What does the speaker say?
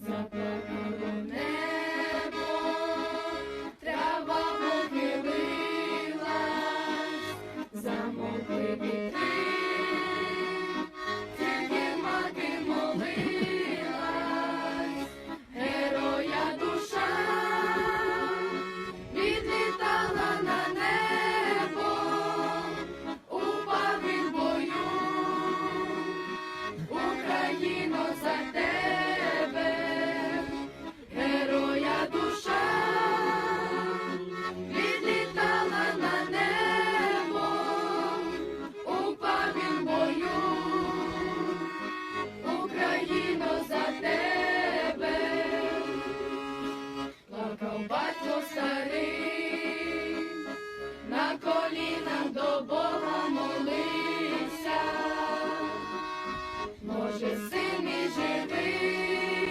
Supper. Україно, за тебе, плакав батько старий на коліна.